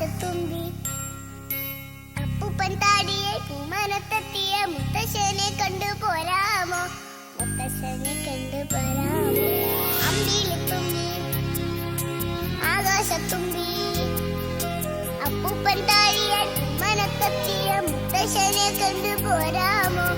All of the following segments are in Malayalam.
ആകാശത്തുമ്പി അപ്പൂപ്പൻ താടിയെ പൂമനത്തെത്തിയ മുത്തശ്ശനെ കണ്ടു പോരാമോ? മുത്തശ്ശനെ കണ്ടു പോരാമോ? അമ്പിളിത്തുമ്പി ആകാശത്തുമ്പി. അപ്പൂപ്പൻ താടിയെ പൂമനത്തെത്തിയ മുത്തശ്ശനെ കണ്ടു പോരാമോ?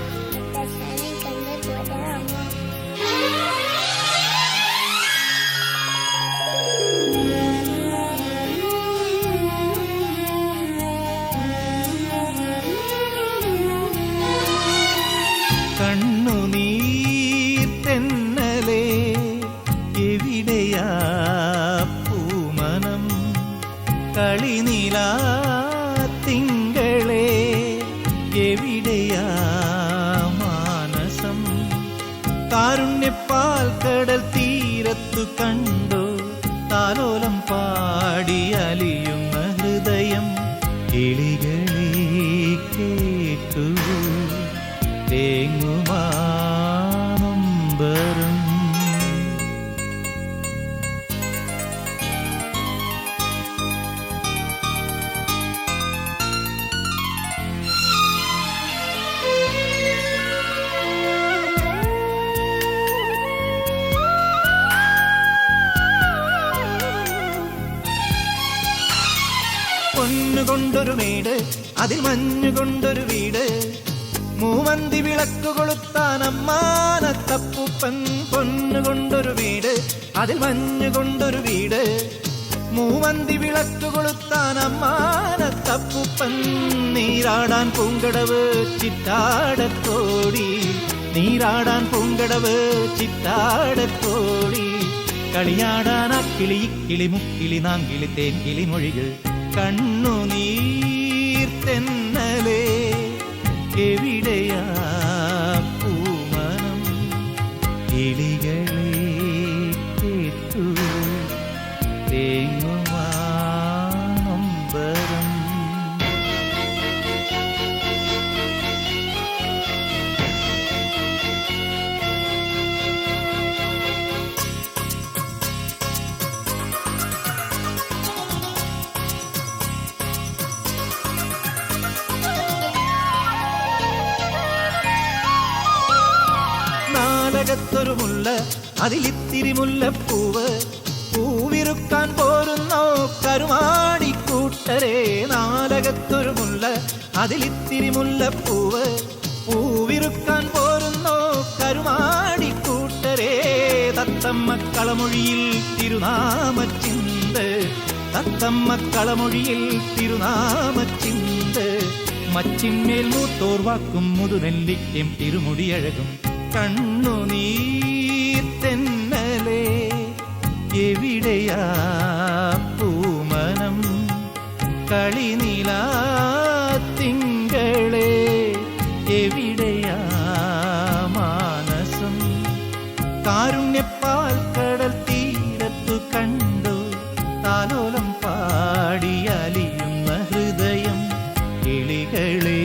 കടൽ തീരത്തു കണ്ടു താലോലം പാടി അലിയുന്ന ഹൃദയം കിളികളെ കേട്ടു. തേങ്ങുമാനമ്പരം പൊന്നുകൊണ്ടൊരു മേട് അതിൽ മഞ്ഞുകൊണ്ടൊരു വീട്. മൂവന്തി വിളക്ക് കൊളുത്താൻ അമ്മാനത്തപ്പൂപ്പൻ പൊന്നുകൊണ്ടൊരു വീട് അതിൽ മഞ്ഞുകൊണ്ടൊരു വീട്. മൂവന്തി വിളക്ക് കൊളുത്താൻ അമ്മാനത്തപ്പൂപ്പൻ നീരാടാൻ പൂങ്കടവ് ചിത്താടത്തോടി നീരാടാൻ പൂങ്കടവ് ചിത്താടത്തോടി കളിയാടാനാ ആ കിളി കിളിമുക്കിളി നാങ്കിളി തേൻകിളി മൊഴികൾ. കണ്ണുനീർ നീർത്തെന്നലേ എവിടെയാ പൂമനം കിളികളെ കേട്ടു. തേങ്ങുമാനമ്പരം നാലകത്തൊരു മുല്ല അതിലിത്തിരി മുല്ലപ്പൂവ്. പൂവിറുക്കാൻ പോരുന്നോ കരുമാടിക്കൂട്ടരെ നാലകത്തൊരു മുല്ല അതിലിത്തിരി മുല്ലപ്പൂവ്. പൂവിറുക്കാൻ പോരുന്നോ കരുമാടിക്കൂട്ടരെ തത്തമ്മ കളമൊഴിയിൽ തിരുനാമച്ചിന്ത്. തത്തമ്മ കളമൊഴിയിൽ തിരുനാമച്ചിന്ത്. മച്ചിന്മേൽ മൂത്തോർവാക്കും മുതുനെല്ലിക്കും തിരുമുടിയഴകും. കണ്ണുനീർ തെന്നലേ. എവിടെയാ പൂമനം? കളിനിലാ തിങ്കളേ. എവിടെയാ മാനസം? കാരുണ്യപ്പാൽ കടൽ തീരത്തു കണ്ടു. താലോലം പാടിയലിയുന്ന ഹൃദയം. കിളികളെ